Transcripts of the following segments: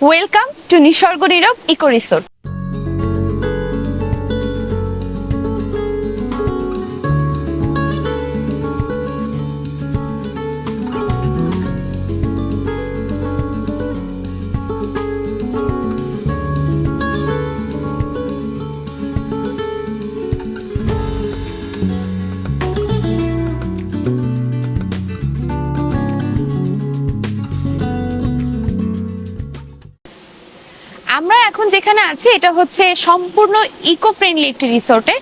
Welcome to Nisorgo Nirob eco resort এখন যেখানে আছি, এটা হচ্ছে সম্পূর্ণ ইকো ফ্রেন্ডলি একটি রিসোর্টে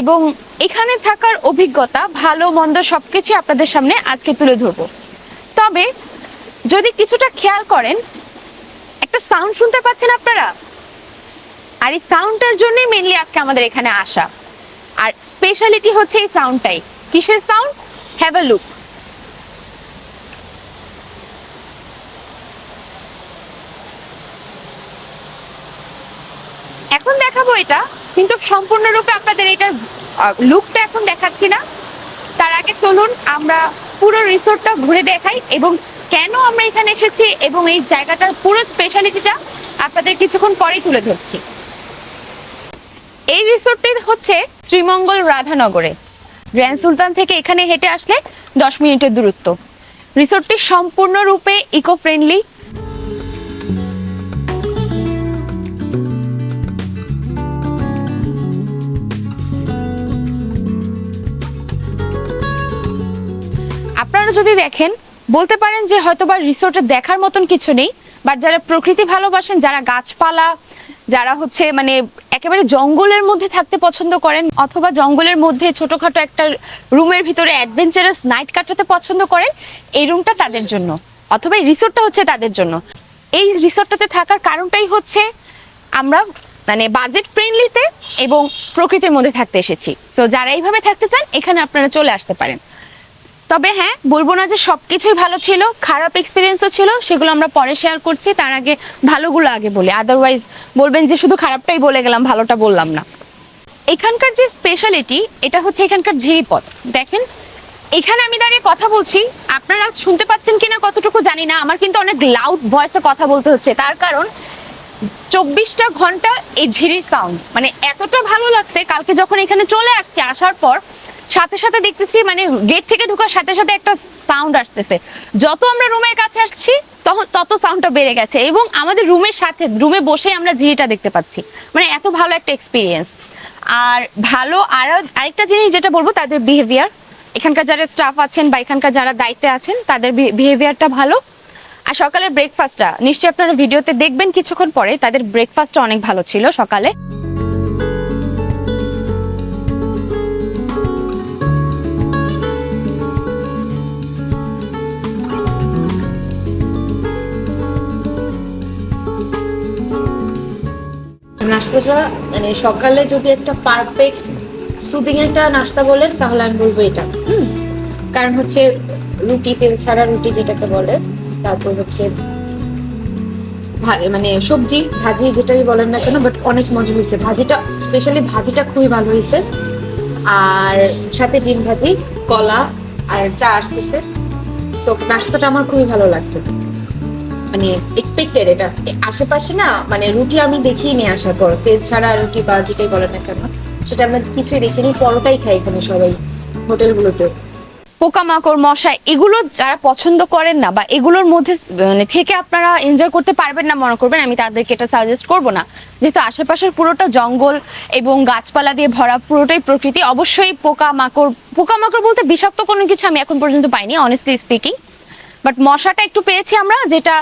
এবং এখানে থাকার অভিজ্ঞতা, ভালো, মন্দ সবকিছু আপনাদের সামনে আজকে তুলে ধরবো। তবে যদি কিছুটা খেয়াল করেন, একটা সাউন্ড শুনতে পাচ্ছেন আপনারা? আর এই সাউন্ডটার জন্যই মেনলি আজকে আমাদের এখানে আসা। আর স্পেশালিটি হচ্ছে এই সাউন্ডটাই কিসের সাউন্ড হ্যাভ আ লুক এখন দেখাবো এটা, কিন্তু সম্পূর্ণরূপে আপনাদের এটার লুকটা এখন দেখাচ্ছি না। তার আগে চলুন আমরা পুরো রিসোর্টটা ঘুরে দেখাই এবং কেন আমরা এখানে এসেছি এবং এই জায়গাটার পুরো স্পেশালিটিটা আপনাদের কিছুক্ষণ পরেই তুলে ধরছি। এই রিসোর্টটি হচ্ছে শ্রীমঙ্গল রাধানগরে। গ্র্যান্ড সুলতান থেকে এখানে হেঁটে আসলে দশ মিনিটের দূরত্ব। রিসোর্টটি সম্পূর্ণরূপে ইকো ফ্রেন্ডলি আপনারা যদি দেখেন, বলতে পারেন যে হয়তোবা রিসোর্টে দেখার মতন কিছু নেই বাট যারা প্রকৃতি ভালোবাসেন, যারা গাছপালা, যারা হচ্ছে মানে একেবারে জঙ্গলের মধ্যে থাকতে পছন্দ করেন, অথবা জঙ্গলের মধ্যে ছোটখাটো একটা রুমের ভিতরে অ্যাডভেঞ্চারাস নাইট কাটাতে পছন্দ করেন, এই রুমটা তাদের জন্য। অথবা এই রিসোর্টটা হচ্ছে তাদের জন্য। এই রিসোর্টটাতে থাকার কারণটাই হচ্ছে, আমরা মানে বাজেট ফ্রেন্ডলিতে এবং প্রকৃতির মধ্যে থাকতে এসেছি। সো যারা এইভাবে থাকতে চান, এখানে আপনারা চলে আসতে পারেন। তবে হ্যাঁ বলব না যে সবকিছুই ভালো ছিল, খারাপ এক্সপিরিয়েন্সও ছিল, সেগুলো আমরা পরে শেয়ার করছি, তার আগে ভালোগুলো আগে বলি। আদারওয়াইজ বলবেন যে শুধু খারাপটাই বলে গেলাম, ভালোটা বললাম না। এখানকার যে স্পেশালিটি এটা হচ্ছে এখানকার ঝিরিপথ। দেখেন, এখানে আমি দাঁড়িয়ে কথা বলছি, আপনারা শুনতে পাচ্ছেন কিনা কতটুকু জানি না, আমার কিন্তু অনেক লাউড ভয়েসে কথা বলতে হচ্ছে। তার কারণ, চব্বিশটা ঘণ্টা এই ঝিরির সাউন্ড মানে এতটা ভালো লাগছে, কালকে যখন এখানে চলে আসছে, আসার পর সাথে সাথে দেখতেছি মানে গেট থেকে ঢোকার সাথে সাথে একটা সাউন্ড আসতেছে। যত আমরা রুমের কাছে আসছি তখন তত সাউন্ডটা বেড়ে গেছে এবং আমাদের রুমের সাথে, রুমে বসে আমরা ঝিরিটা দেখতে পাচ্ছি। মানে এত ভালো একটা এক্সপিরিয়েন্স আর ভালো আর আরেকটা জিনিস যেটা বলব, তাদের বিহেভিয়ার এখানকার যারা স্টাফ আছেন বা এখানকার যারা দায়িত্বে আছেন, তাদের বিহেভিয়ারটা ভালো। আর সকালের ব্রেকফাস্টটা নিশ্চয়ই আপনারা ভিডিওতে দেখবেন কিছুক্ষণ পরে, তাদের ব্রেকফাস্টটা অনেক ভালো ছিল সকালে। নাস্তাটা মানে সকালে যদি একটা পারফেক্ট সুদিং একটা নাস্তা বলেন, তাহলে আমি বলব এটা। কারণ হচ্ছে রুটি, তেল ছাড়া রুটি যেটাকে বলে, তারপর হচ্ছে মানে সবজি, ভাজি যেটাই বলেন না কেন বাট অনেক মজা হয়েছে। ভাজিটা স্পেশালি ভাজিটা খুবই ভালো হয়েছে। আর সাথে ডিম ভাজি, কলা আর চা আসতেছে। সো নাস্তাটা আমার খুবই ভালো লাগছে। মানে এক্সপেক্টেড এটা আশেপাশে না মানে রুটি আমি দেখিয়ে নিয়ে আসার পর, তেল ছাড়া রুটি বা যেটাই বলেন না কেন, সেটা আমরা কিছুই দেখিনি, পরোটাই খাই এখানে সবাই হোটেলগুলোতে। পোকামাকড়, মশা, এগুলো যারা পছন্দ করেন না বা এগুলোর মধ্যে মানে থেকে আপনারা এনজয় করতে পারবেন না মনে করবেন, আমি তাদেরকে এটা সাজেস্ট করব না। যেহেতু আশেপাশের পুরোটা জঙ্গল এবং গাছপালা দিয়ে ভরা পুরোটাই প্রকৃতি, অবশ্যই পোকামাকড় পোকামাকড় বলতে বিষাক্ত কোনো কিছু আমি এখন পর্যন্ত পাইনি অনেস্টলি স্পিকিং বাট মশাটা একটু পেয়েছি আমরা, যেটা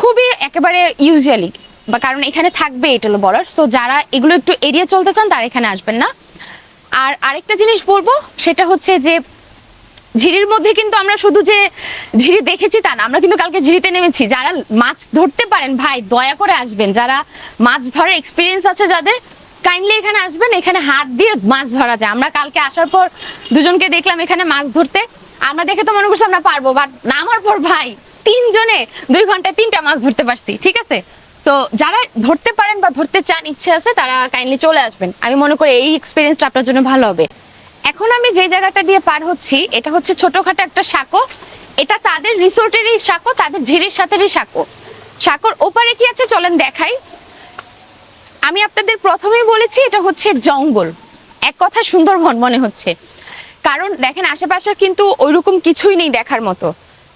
খুবই একেবারে ইউজুয়ালি বা কারণ এখানে থাকবে এটা হলো বলার। তো যারা এগুলো একটু এড়িয়ে চলতে চান, তারা এখানে আসবেন না। আর আরেকটা জিনিস বলব, সেটা হচ্ছে যে, ঝিরির মধ্যে কিন্তু আমরা শুধু যে ঝিরি দেখেছি তা না, আমরা কিন্তু কালকে ঝিরিতে নেমেছি। যারা মাছ ধরতে পারেন, ভাই, দয়া করে আসবেন। যারা মাছ ধরার এক্সপিরিয়েন্স আছে যাদের কাইন্ডলি এখানে আসবেন। এখানে হাত দিয়ে মাছ ধরা যায়। আমরা কালকে আসার পর দুজনকে দেখলাম এখানে মাছ ধরতে। আমরা দেখে তো মনে করছি আমরা পারব বাট নামার পর, ভাই তিনজনে দুই ঘন্টায় তিনটা মাছ ধরতে পারছি, ঠিক আছে? তো যারা ধরতে পারেন বা ধরতে চান, ইচ্ছে আছে, তারা কাইন্ডলি চলে আসবেন। আমি মনে করি এই এক্সপিরিয়েন্সটা আপনার জন্য ভালো হবে। এখন আমি যে জায়গাটা দিয়ে পার হচ্ছি, এটা হচ্ছে ছোটখাটো একটা সাঁকো। এটা তাদের রিসোর্টেরই সাঁকো, তাদের ঝিরির সাথেরই সাঁকো। সাঁকর ওপারে কি আছে চলেন দেখাই। আমি আপনাদের প্রথমেই বলেছি, এটা হচ্ছে জঙ্গল। এক কথা সুন্দরবন মনে হচ্ছে। কারণ দেখেন, আশেপাশে কিন্তু ওইরকম কিছুই নেই দেখার মতো।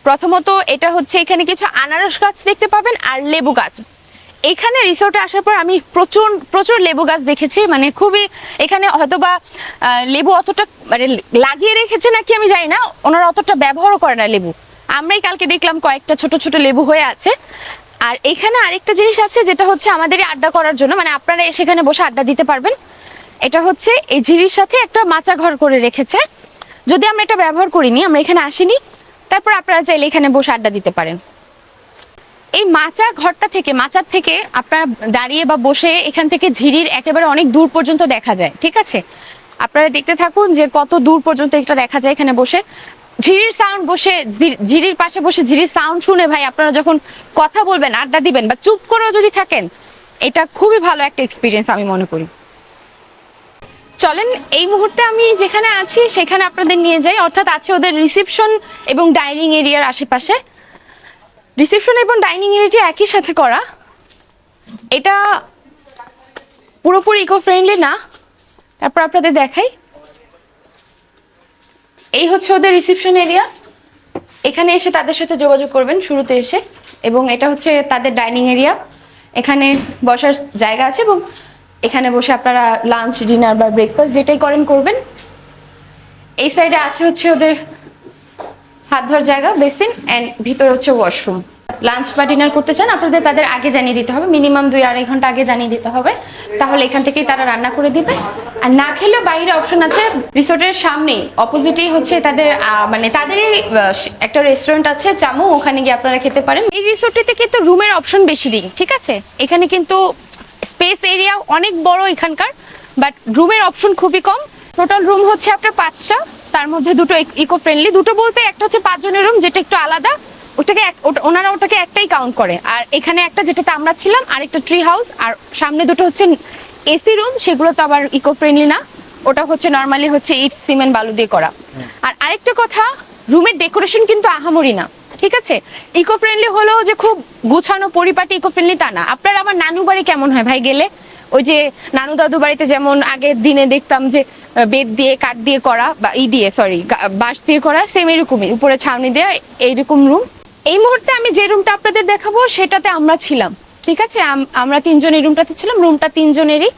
প্রথমত এটা হচ্ছে এখানে কিছু আনারস গাছ দেখতে পাবেন আর লেবু গাছ। এখানে রিসোর্টে আসার পর আমি প্রচুর প্রচুর লেবু গাছ দেখেছি মানে খুবই এখানে হয়তোবা লেবু অতটা মানে লাগিয়ে রেখেছে নাকি আমি জানি না, ওনারা অতটা ব্যবহারও করে না লেবু। আমরাই কালকে দেখলাম কয়েকটা ছোট ছোট লেবু হয়ে আছে। আর এখানে আরেকটা জিনিস আছে, যেটা হচ্ছে আমাদের আড্ডা করার জন্য মানে আপনারা সেখানে বসে আড্ডা দিতে পারবেন। এটা হচ্ছে এই ঝিরির সাথে একটা মাচা ঘর করে রেখেছে। যদি আমরা এটা ব্যবহার করিনি, আমরা এখানে আসিনি তারপর আপনারা চাইলে এখানে বসে আড্ডা দিতে পারেন। এই মাচা ঘরটা থেকে, মাচার থেকে আপনারা দাঁড়িয়ে বা বসে এখান থেকে ঝিরির একেবারে অনেক দূর পর্যন্ত দেখা যায়, ঠিক আছে? আপনারা দেখতে থাকুন যে কত দূর পর্যন্ত এটা দেখা যায় এখানে বসে। ঝিরির সাউন্ড বসে ঝিরির পাশে বসে ঝিরির সাউন্ড শুনে ভাই আপনারা যখন কথা বলবেন, আড্ডা দিবেন বা চুপ করেও যদি থাকেন, এটা খুবই ভালো একটা এক্সপিরিয়েন্স আমি মনে করি। চলেন, এই মুহূর্তে আমি যেখানে আছি, সেখানে আপনাদের নিয়ে যাই। অর্থাৎ আছে ওদের রিসেপশন এবং ডাইনিং এরিয়ার আশেপাশে। রিসেপশন এবং ডাইনিং এরিয়াটি একই সাথে করা। এটা পুরোপুরি ইকো ফ্রেন্ডলি না। তারপর আপনাদের দেখাই। এই হচ্ছে ওদের রিসেপশন এরিয়া এখানে এসে তাদের সাথে যোগাযোগ করবেন শুরুতে এসে। এবং এটা হচ্ছে তাদের ডাইনিং এরিয়া এখানে বসার জায়গা আছে এবং এখানে বসে আপনারা লাঞ্চ ডিনার বা ব্রেকফাস্ট যেটাই করেন, করবেন। এই সাইডে আছে হচ্ছে ওদের হাত ধোয়ার জায়গা বেসিন অ্যান্ড ভিতরে হচ্ছে ওয়াশরুম লাঞ্চ বা ডিনার করতে চান, আপনাদের তাদের আগে জানিয়ে দিতে হবে। মিনিমাম দুই আড়াই ঘণ্টা আগে জানিয়ে দিতে হবে। তাহলে এখান থেকেই তারা রান্না করে দিবে। আর না খেলেও বাইরে অপশন আছে। রিসোর্টের সামনেই অপোজিটেই হচ্ছে তাদের মানে তাদেরই একটা রেস্টুরেন্ট আছে, চামু, ওখানে গিয়ে আপনারা খেতে পারেন। এই রিসোর্টটিতে কিন্তু রুমের অপশন বেশি নেই, ঠিক আছে? এখানে কিন্তু স্পেস এরিয়া অনেক বড় এখানকার বাট রুমের অপশন খুবই কম। টোটাল রুম হচ্ছে আপনার পাঁচটা তার মধ্যে দুটো ইকো ফ্রেন্ডলি দুটো বলতে একটা হচ্ছে পাঁচজনের রুম যেটা একটু আলাদা। ওটাকে ওটা- ওনারা ওটাকে একটাই কাউন্ট করে। আর এখানে একটা যেটাতে আমরা ছিলাম আর একটা ট্রি হাউস আর সামনে দুটো হচ্ছে এসি রুম সেগুলো তো আবার ইকো ফ্রেন্ডলি না। ওটা হচ্ছে নর্মালি হচ্ছে ইট সিমেন্ট বালু দিয়ে করা। আর আরেকটা কথা রুমের ডেকোরেশন কিন্তু আহামরি না। ঠিক আছে? ইকো ফ্রেন্ডলি হলো যে খুব গুছানো, পরিপাটি ইকো ফ্রেন্ডলি তা না। আপনার আমার নানু বাড়ি কেমন হয় ভাই গেলে? ওই যে নানু দাদু বাড়িতে যেমন আগের দিনে দেখতাম যে বেত দিয়ে, কাঠ দিয়ে করা বা ই দিয়ে সরি বাঁশ দিয়ে করা সেম এরকমই। উপরে ছাউনি দেওয়া এইরকম রুম এই মুহূর্তে আমি যে রুমটা আপনাদের দেখাবো, সেটাতে আমরা ছিলাম। ঠিক আছে? আমরা তিনজন এই রুমটাতে ছিলাম রুমটা তিনজনেরই।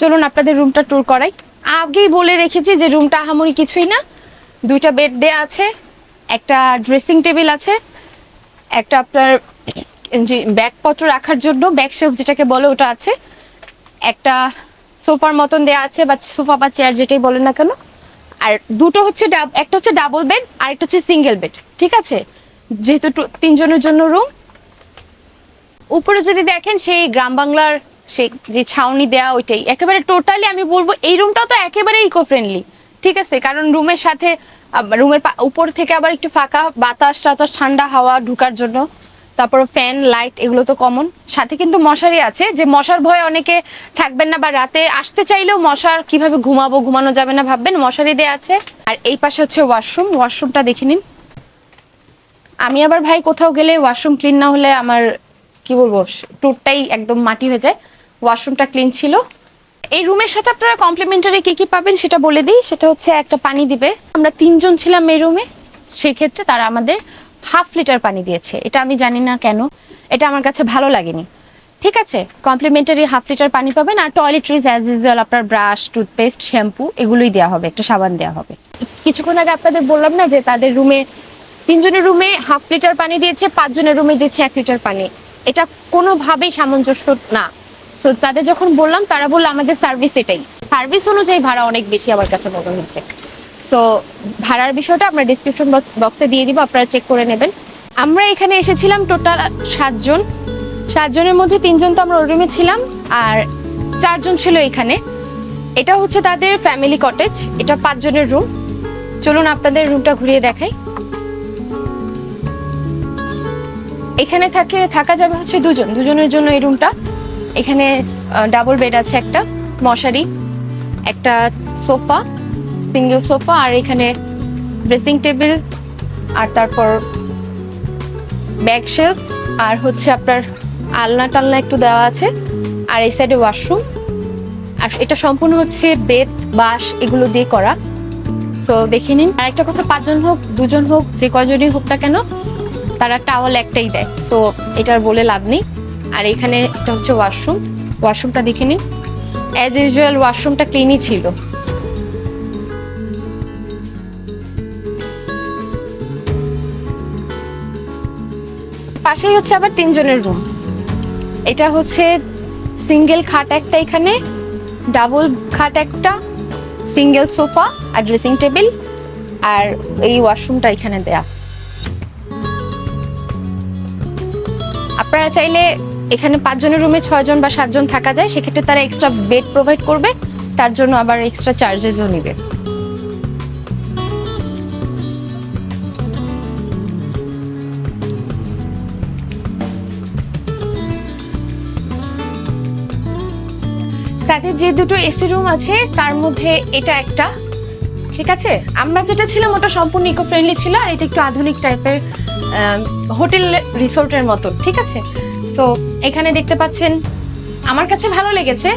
চলুন আপনাদের রুমটা ট্যুর করাই। আগেই বলে রেখেছি যে রুমটা আহামরি কিছুই না। দুইটা বেড দেয়া আছে। একটা ড্রেসিং টেবিল আছে, একটা আপনার যে ব্যাগপত্র রাখার জন্য, ব্যাগ শেলফ যেটাকে বলে ওটা আছে, একটা সোফার মতন দেয়া আছে, বা সোফা বা চেয়ার যেটাই বলেন না কেন। আর দুটো হচ্ছে একটা হচ্ছে ডাবল বেড আর একটা হচ্ছে সিঙ্গেল বেড ঠিক আছে? যেহেতু তিনজনের জন্য রুম উপরে যদি দেখেন, সেই গ্রাম বাংলার সেই যে ছাউনি দেয়া ওইটাই। একেবারে টোটালি আমি বলব, এই রুমটাও তো একেবারে ইকো ফ্রেন্ডলি ঠিক আছে, কারণ রুমের সাথে রুমের উপর থেকে আবার একটু ফাঁকা, বাতাস টাতাস, ঠান্ডা হাওয়া ঢুকার জন্য। তারপর ফ্যান, লাইট, এগুলো তো কমন। সাথে কিন্তু মশারি আছে, যে মশার ভয়ে অনেকে থাকবেন না বা রাতে আসতে চাইলেও মশার কীভাবে ঘুমাবো, ঘুমানো যাবে না ভাববেন, মশারি দেয়া আছে। আর এই পাশে হচ্ছে ওয়াশরুম, ওয়াশরুমটা দেখে নিন। আমি আবার ভাই কোথাও গেলে ওয়াশরুম ক্লিন না হলে আমার, কি বলব টুরটাই একদম মাটি হয়ে যায়। ওয়াশরুমটা ক্লিন ছিল। এই রুমের সাথে আপনারা কমপ্লিমেন্টারি কি কি পাবেন সেটা বলে দিই। সেটা হচ্ছে একটা পানি দিবে। আমরা তিনজন ছিলাম এই রুমে সেই ক্ষেত্রে তারা আমাদের হাফ লিটার পানি দিয়েছে। এটা আমি জানি না কেন। এটা আমার কাছে ভালো লাগেনি। ঠিক আছে? কমপ্লিমেন্টারি হাফ লিটার পানি পাবেন। আর টয়লেট্রিজ অ্যাজ ইউজুয়াল আপনার ব্রাশ টুথপেস্ট শ্যাম্পু এগুলোই দেওয়া হবে। একটা সাবান দেওয়া হবে। কিছুক্ষণ আগে আপনাদের বললাম না যে তাদের রুমে তিনজনের রুমে হাফ লিটার পানি দিয়েছে, পাঁচজনের রুমে দিয়েছে এক লিটার পানি। এটা কোনোভাবেই সামঞ্জস্য না। সো তাদের যখন বললাম, তারা বলল, আমাদের সার্ভিস এটাই। সার্ভিস অনুযায়ী ভাড়া অনেক বেশি আমার কাছে মনে হচ্ছে। সো ভাড়ার বিষয়টা আমরা ডিসক্রিপশন বক্সে দিয়ে দিব, আপনারা চেক করে নেবেন। আমরা এখানে এসেছিলাম টোটাল সাতজন সাতজনের মধ্যে তিনজন তো আমরা রুমে ছিলাম, আর চারজন ছিল এখানে। এটা হচ্ছে তাদের ফ্যামিলি কটেজ এটা পাঁচজনের রুম চলুন আপনাদের রুমটা ঘুরিয়ে দেখাই। এখানে থাকে, থাকা যাবে হচ্ছে দুজন। দুজনের জন্য এই রুমটা এখানে ডাবল বেড আছে একটা, মশারি, একটা সোফা সিঙ্গেল সোফা, আর এখানে ড্রেসিং টেবিল আর তারপর ব্যাগ শেলফ আর হচ্ছে আপনার আলনা টালনা একটু দেওয়া আছে, আর এই সাইডে ওয়াশরুম আর এটা সম্পূর্ণ হচ্ছে বেত বাঁশ এগুলো দিয়ে করা। সো দেখে নিন। আর একটা কথা, পাঁচজন হোক, দুজন হোক, যে কয়জনই হোক না কেন, তারা টাওয়াল একটাই দেয়। সো এটার বলে লাভ নেই। আর এখানে এটা হচ্ছে ওয়াশরুম ওয়াশরুমটা দেখে নিন। অ্যাজ ইউজুয়াল ওয়াশরুমটা ক্লিনই ছিল। পাশেই হচ্ছে আবার তিনজনের রুম এটা হচ্ছে সিঙ্গেল খাট একটা এখানে ডাবল খাট একটা সিঙ্গেল সোফা আর ড্রেসিং টেবিল আর এই ওয়াশরুমটা এখানে দেয়া। আপনারা চাইলে এখানে পাঁচজনের রুমে ছয়জন বা সাতজন থাকা যায়, সেক্ষেত্রে তারা এক্সট্রা বেড প্রোভাইড করবে, তার জন্য আবার এক্সট্রা চার্জেসও নেবে। তাদের যে দুটো এসি রুম আছে, তার মধ্যে এটা একটা, ঠিক আছে? আমরা যেটা ছিলাম, ওটা সম্পূর্ণ ইকো ফ্রেন্ডলি ছিল, আর এটা একটু আধুনিক টাইপের হোটেল রিসোর্টের মতো ঠিক আছে? সো এখানে দেখতে পাচ্ছেন, আমার কাছে ভালো লেগেছে।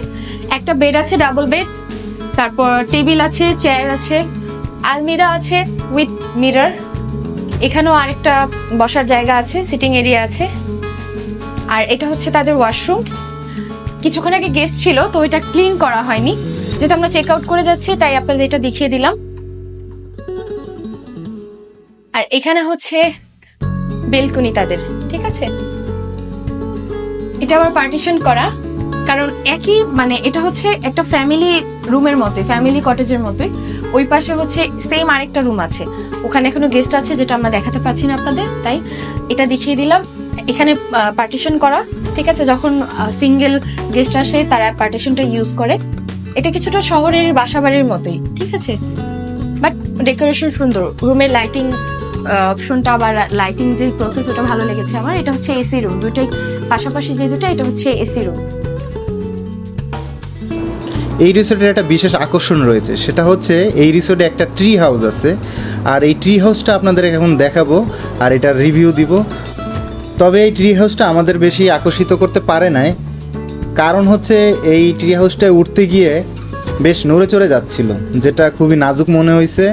একটা বেড আছে ডাবল বেড তারপর টেবিল আছে চেয়ার আছে, আলমিরা আছে উইথ মিরর এখানেও আরেকটা বসার জায়গা আছে সিটিং এরিয়া আছে। আর এটা হচ্ছে তাদের ওয়াশরুম কিছুক্ষণ আগে গেস্ট ছিল, তো এটা ক্লিন করা হয়নি। যেহেতু আমরা চেক আউট করে যাচ্ছি, তাই আপনাদের এটা দেখিয়ে দিলাম। আর এখানে হচ্ছে বেলকনি তাদের, ঠিক আছে? এটা আবার পার্টিশন করা। কারণ একই মানে এটা হচ্ছে একটা ফ্যামিলি রুমের মতোই ফ্যামিলি কটেজের মতোই। ওই পাশে হচ্ছে সেম আরেকটা রুম আছে। ওখানে এখনও গেস্ট আছে যেটা আমরা দেখাতে পাচ্ছি না আপনাদের, তাই এটা দেখিয়ে দিলাম। এখানে পার্টিশন করা, ঠিক আছে? যখন সিঙ্গেল গেস্ট আসে, তারা পার্টিশনটা ইউজ করে। এটা কিছুটা শহরের বাসাবাড়ির মতোই, ঠিক আছে? বাট ডেকোরেশন সুন্দর। রুমের লাইটিং অপশনটা আবার লাইটিং যে প্রসেস ওটা ভালো লেগেছে আমার। এটা হচ্ছে এসি রুম দুটাই পাশাপাশি যে দুটো, এটা হচ্ছে এসি রুম এই রিসোর্টের একটা বিশেষ আকর্ষণ রয়েছে। সেটা হচ্ছে এই রিসোর্টে একটা ট্রি হাউস আছে। আর এই ট্রি হাউসটা আপনাদের এখন দেখাবো আর এটার রিভিউ দিব। তবে এই ট্রি হাউসটা আমাদের বেশি আকর্ষিত করতে পারে নাই। কারণ হচ্ছে এই ট্রি হাউসটায় উঠতে গিয়ে বেশ নড়ে চড়ে যাচ্ছিল, যেটা খুবই নাজুক মনে হয়েছে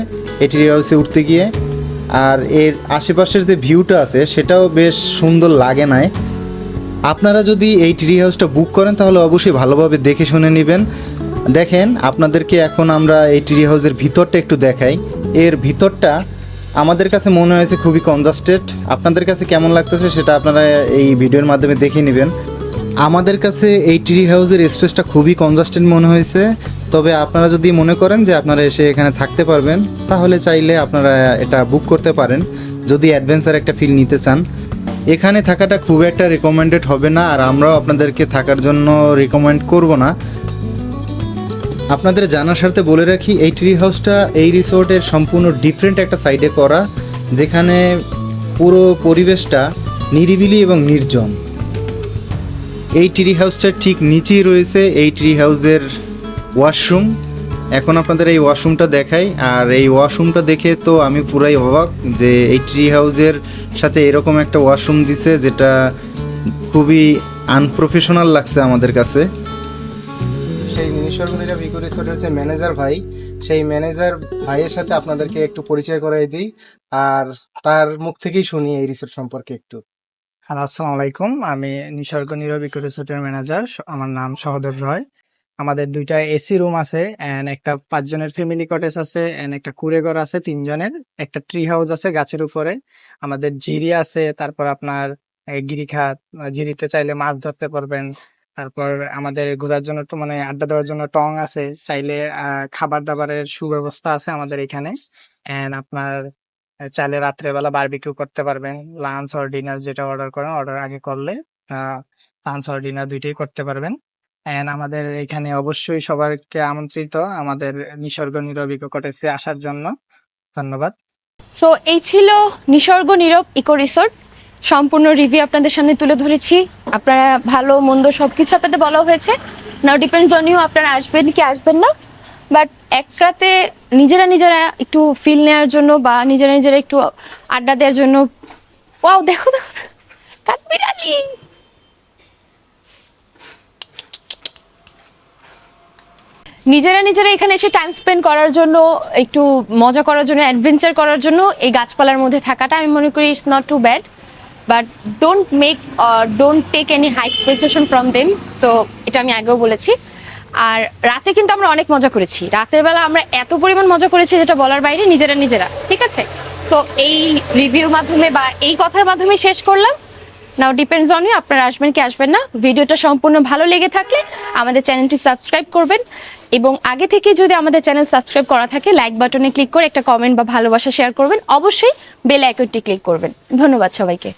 এই ট্রি হাউসে উঠতে গিয়ে। আর এর আশেপাশের যে ভিউটা আছে, সেটাও বেশ সুন্দর লাগে নাই। আপনারা যদি এই ট্রি হাউসটা বুক করেন, তাহলে অবশ্যই ভালোভাবে দেখে শুনে নেবেন। দেখেন, আপনাদেরকে এখন আমরা এই ট্রি হাউসের ভিতরটা একটু দেখাই। এর ভিতরটা আমাদের কাছে মনে হয়েছে খুবই কনজাস্টেড আপনাদের কাছে কেমন লাগতেছে সেটা আপনারা এই ভিডিওর মাধ্যমে দেখে নেবেন। আমাদের কাছে এই ট্রি হাউসের স্পেসটা খুবই কনজাস্টেড মনে হয়েছে। তবে আপনারা যদি মনে করেন যে আপনারা এসে এখানে থাকতে পারবেন, তাহলে চাইলে আপনারা এটা বুক করতে পারেন। যদি অ্যাডভেঞ্চার একটা ফিল নিতে চান। এখানে থাকাটা খুব একটা রেকমেন্ডেড হবে না, আর আমরাও আপনাদেরকে থাকার জন্য রেকমেন্ড করব না। আপনাদের জানার স্বার্থে বলে রাখি, এই ট্রি হাউসটা এই রিসোর্টের সম্পূর্ণ ডিফারেন্ট একটা সাইডে করা, যেখানে পুরো পরিবেশটা নিরিবিলি এবং নির্জন। এই ট্রি হাউসটার ঠিক নিচেই রয়েছে এই ট্রি হাউসের ওয়াশরুম এখন আপনাদের এই ওয়াশরুমটা দেখাই আর এই ওয়াশরুমটা দেখে তো আমি পুরাই অবাক যে এই ট্রি হাউজের সাথে এরকম একটা ওয়াশরুম দিছে যেটা খুবই আনপ্রফেশনাল লাগছে আমাদের কাছে। সেই নিসর্গনীরা ভিকো রিসোর্টের যে ম্যানেজার ভাই সেই ম্যানেজার ভাইয়ের সাথে আপনাদেরকে একটু পরিচয় করাই দিই আর তার মুখ থেকেই শুনি এই রিসোর্ট সম্পর্কে একটু। হ্যালো আসসালামু আলাইকুম। আমি নিসর্গ নীরবিক রিসোর্টের ম্যানেজার আমার নাম সহদেব রয়। আমাদের দুইটা এসি রুম আছে এন্ড একটা পাঁচজনের ফ্যামিলি কটেজ আছে এন্ড একটা কুড়েঘর আছে তিনজনের। একটা ট্রি হাউস আছে গাছের উপরে। আমাদের ঝিরি আছে, তারপর আপনার গিরিখাত ঝিরিতে চাইলে মাছ ধরতে পারবেন। তারপর আমাদের ঘোরার জন্য তো মানে আড্ডা দেওয়ার জন্য টং আছে, চাইলে খাবার দাবারের সুব্যবস্থা আছে আমাদের এখানে। এন্ড আপনার চাইলে রাত্রেবেলা বারবিকিউ করতে পারবেন। লাঞ্চ অর ডিনার যেটা অর্ডার করেন অর্ডার আগে করলে লাঞ্চ অর ডিনার দুইটাই করতে পারবেন। এন্ড আমাদের এখানে অবশ্যই সবাইকে আমন্ত্রিত আমাদের নিসর্গ নিরবিক কটেজে আসার জন্য। ধন্যবাদ। সো এই ছিল নিসর্গ নীরব ইকো রিসোর্ট সম্পূর্ণ রিভিউ আপনাদের সামনে তুলে ধরেছি। আপনারা ভালো, মন্দ সব কিছু আপনাদের বলা হয়েছে। নাও ডিপেন্ডস অন ইউ আপনারা আসবেন কি আসবেন না। বাট এক রাতে নিজেরা নিজেরা একটু ফিল নেওয়ার জন্য বা নিজেরা নিজেরা একটু আড্ডা দেওয়ার জন্য ওয়াও দেখো দেখো কাঠবিড়ালি! নিজেরা নিজেরা এখানে এসে টাইম স্পেন্ড করার জন্য, একটু মজা করার জন্য অ্যাডভেঞ্চার করার জন্য এই গাছপালার মধ্যে থাকাটা আমি মনে করি it's not too bad but don't make don't take any high expectation from them so এটা আমি আগেও বলেছি। আর রাতে কিন্তু আমরা অনেক মজা করেছি। রাতের বেলা আমরা এত পরিমাণ মজা করেছি যেটা বলার বাইরে নিজেরা নিজেরা, ঠিক আছে? সো এই রিভিউর মাধ্যমে বা এই কথার মাধ্যমে শেষ করলাম। নাও ডিপেন্ডস অন ইউ আপনারা আসবেন কি আসবেন না। ভিডিওটা সম্পূর্ণ ভালো লেগে থাকলে আমাদের চ্যানেলটি সাবস্ক্রাইব করবেন। এবং আগে থেকে যদি আমাদের চ্যানেল সাবস্ক্রাইব করা থাকে লাইক বাটনে ক্লিক করে একটা কমেন্ট বা ভালোবাসা শেয়ার করবেন। অবশ্যই বেল আইকনটি ক্লিক করবেন। ধন্যবাদ সবাইকে।